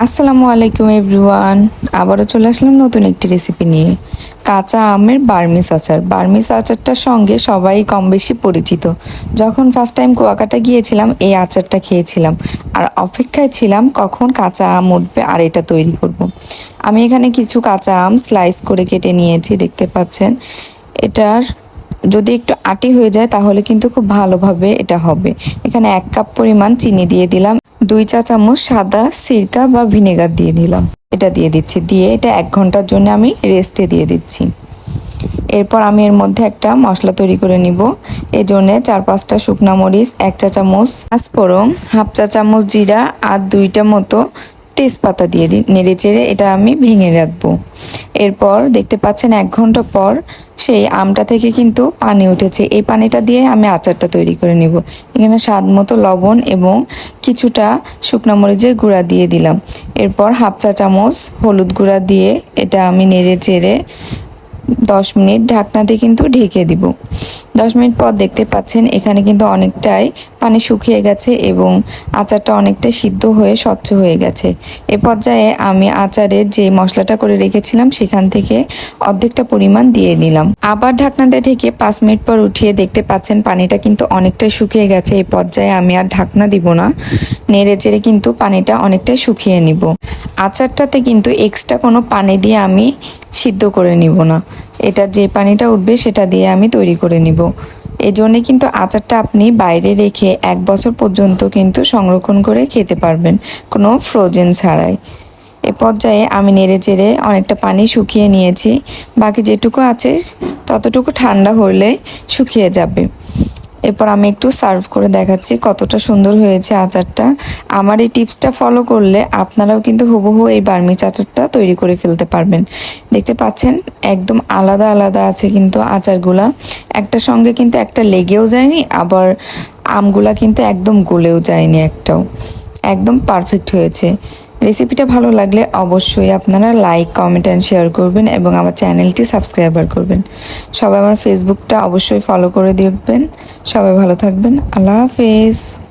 আসসালামু আলাইকুম এভরিওয়ান। আবারও চলে আসলাম নতুন একটি রেসিপি নিয়ে। কাঁচা আমের বার্মিস আচার। বার্মিস আচারটার সঙ্গে সবাই কম বেশি পরিচিত। যখন ফার্স্ট টাইম কুয়াকাটা গিয়েছিলাম, এই আচারটা খেয়েছিলাম। আর অপেক্ষায় ছিলাম কখন কাঁচা আম উঠবে আর এটা তৈরি করব। আমি এখানে কিছু কাঁচা আম স্লাইস করে কেটে নিয়েছি, দেখতে পাচ্ছেন। এটার যদি একটু আটি হয়ে যায়, তাহলে কিন্তু খুব ভালোভাবে এটা হবে। এখানে এক কাপ পরিমাণ চিনি দিয়ে দিলাম, দুই চা চামচ সাদা সিরকা বা ভিনেগার দিয়ে দিলাম। এটা দিয়ে দিচ্ছি, দিয়ে এটা এক ঘণ্টার জন্য আমি রেস্টে দিয়ে দিচ্ছি। এরপর আমি এর মধ্যে একটা মশলা তৈরি করে নিব। এই জন্য চার পাঁচটা শুকনা মরিচ, এক চা চামচ পাঁচফোড়ন, হাফ চা চামচ জিরা আর দুইটা মতো তেজপাতা দিয়ে দিই নেড়ে চেড়ে এটা আমি ভেঙে রাখব। এরপর দেখতে পাচ্ছেন এক ঘণ্টা পর সেই আমটা থেকে কিন্তু পানি উঠেছে। এই পানিটা দিয়ে আমি আচারটা তৈরি করে নিব। এখানে স্বাদ মতো লবণ এবং কিছুটা শুকনো মরিচের গুঁড়া দিয়ে দিলাম। এরপর হাফ চা চামচ হলুদ গুঁড়া দিয়ে এটা আমি নেড়ে চেড়ে দশ মিনিট ঢাকনা দিয়ে কিন্তু ঢেকে দিব। দশ মিনিট পর দেখতে পাচ্ছেন এখানে কিন্তু অনেকটাই পানি শুকিয়ে গেছে এবং আচারটা অনেকটাই সিদ্ধ হয়ে স্বচ্ছ হয়ে গেছে। এ পর্যায়ে আমি আচারে যে মশলাটা করে রেখেছিলাম সেখান থেকে অর্ধেকটা পরিমাণ দিয়ে নিলাম। আবার ঢাকনা দিয়ে ঢেকে পাঁচ মিনিট পর উঠিয়ে দেখতে পাচ্ছেন পানিটা কিন্তু অনেকটাই শুকিয়ে গেছে। এই পর্যায়ে আমি আর ঢাকনা দিব না। নেড়ে চেড়ে কিন্তু পানিটা অনেকটাই শুকিয়ে নিব। আচারটাতে কিন্তু এক্সট্রা কোনো পানি দিয়ে আমি সিদ্ধ করে নিব না। এটা যে পানিটা উঠবে সেটা দিয়ে আমি তৈরি করে নিব। এজন্যে জন্যে কিন্তু আচারটা আপনি বাইরে রেখে এক বছর পর্যন্ত কিন্তু সংরক্ষণ করে খেতে পারবেন, কোনো ফ্রোজেন ছাড়াই। এ পর্যায়ে আমি নেড়ে চেড়ে অনেকটা পানি শুকিয়ে নিয়েছি। বাকি যেটুকু আছে, ততটুকু ঠান্ডা হলে শুকিয়ে যাবে। এরপর আমি একটু সার্ভ করে দেখাচ্ছি কতটা সুন্দর হয়েছে আচারটা। আমার এই টিপসটা ফলো করলে আপনারাও কিন্তু হুবহু এই বার্মিচ আচারটা তৈরি করে ফেলতে পারবেন। দেখতে পাচ্ছেন, একদম আলাদা আলাদা আছে কিন্তু আচারগুলা। একটা সঙ্গে কিন্তু একটা লেগেও যায়নি, আবার আমগুলা কিন্তু একদম গলেও যায়নি একটাও। একদম পারফেক্ট হয়েছে। রেসিপিটা ভালো লাগলে অবশ্যই আপনারা লাইক কমেন্ট অ্যান্ড শেয়ার করবেন এবং আমার চ্যানেলটি সাবস্ক্রাইবার করবেন। সবাই আমার ফেসবুকটা অবশ্যই ফলো করে দেখবেন। সবাই ভালো থাকবেন। আল্লাহ হাফেজ।